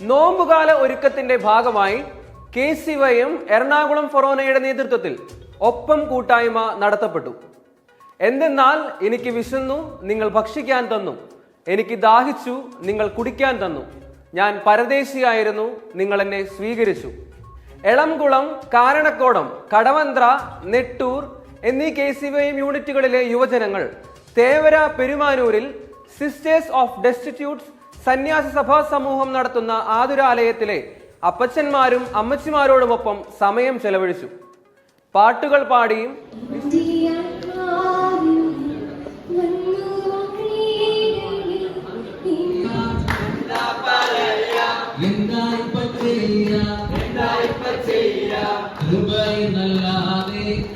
നോമ്പുകാല ഒരുക്കത്തിന്റെ ഭാഗമായി K C വൈയും എറണാകുളം ഫൊറോനയുടെ നേതൃത്വത്തിൽ ഒപ്പം കൂട്ടായ്മ നടത്തപ്പെട്ടു. എന്തെന്നാൽ എനിക്ക് വിശന്നു നിങ്ങൾ ഭക്ഷിക്കാൻ തന്നു. എനിക്ക് ദാഹിച്ചു നിങ്ങൾ കുടിക്കാൻ തന്നു. ഞാൻ പരദേശിയായിരുന്നു നിങ്ങൾ എന്നെ സ്വീകരിച്ചു. എളംകുളം കാരണക്കോടം കടവന്ത്ര നെട്ടൂർ എന്നീ കെ സി വൈ യൂണിറ്റുകളിലെ യുവജനങ്ങൾ തേവര പെരുമാനൂരിൽ സിസ്റ്റേഴ്സ് ഓഫ് ഡെസ്റ്റിറ്റ്യൂട്ട്സ് സന്യാസ സഭാ സമൂഹം നടത്തുന്ന ആതുരാലയത്തിലെ അപ്പച്ചന്മാരും അമ്മച്ചിമാരോടുമൊപ്പം സമയം ചെലവഴിച്ചു. പാട്ടുകൾ പാടിയും എന്തായിപ്പ ചെയ്യ? കൃപയെന്നല്ലാതെ എന്നാ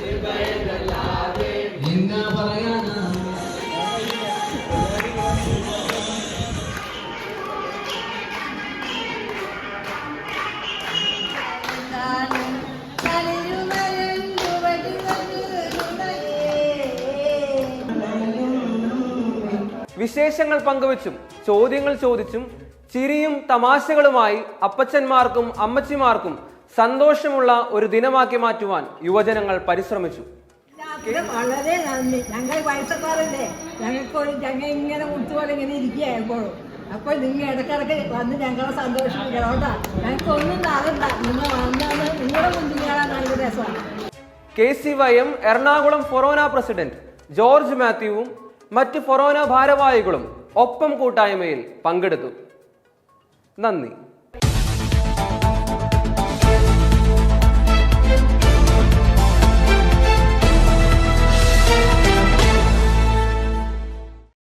വിശേഷങ്ങൾ പങ്കുവച്ചും ചോദ്യങ്ങൾ ചോദിച്ചും ചിരിയും തമാശകളുമായി അപ്പച്ചന്മാർക്കും അമ്മച്ചിമാർക്കും സന്തോഷമുള്ള ഒരു ദിനമാക്കി മാറ്റുവാൻ യുവജനങ്ങൾ പരിശ്രമിച്ചു. വളരെ നന്ദി. ഞങ്ങൾ വയസ്സക്കാരല്ലേ ഞങ്ങൾക്ക് ഒരു ഞങ്ങൾ ഇങ്ങനെ മുട്ടുപോലെ ഇങ്ങനെ ഇരിക്കുക എപ്പോഴും അപ്പോൾ നിങ്ങൾ ഇടക്കിടക്ക് വന്ന് ഞങ്ങളെ സന്തോഷിപ്പിക്കണം കേട്ടോ. ഞങ്ങൾക്ക് ഒന്നും നിങ്ങൾ വന്നാണ് നിങ്ങളുടെ കാണാൻ നല്ല രസമാണ്. K C Y M Ernakulam ഫൊറോന പ്രസിഡന്റ് ജോർജ് മാത്യുവും മറ്റ് ഫൊറോന ഭാരവാഹികളും ഒപ്പം കൂട്ടായ്മയിൽ പങ്കെടുത്തു. നന്ദി.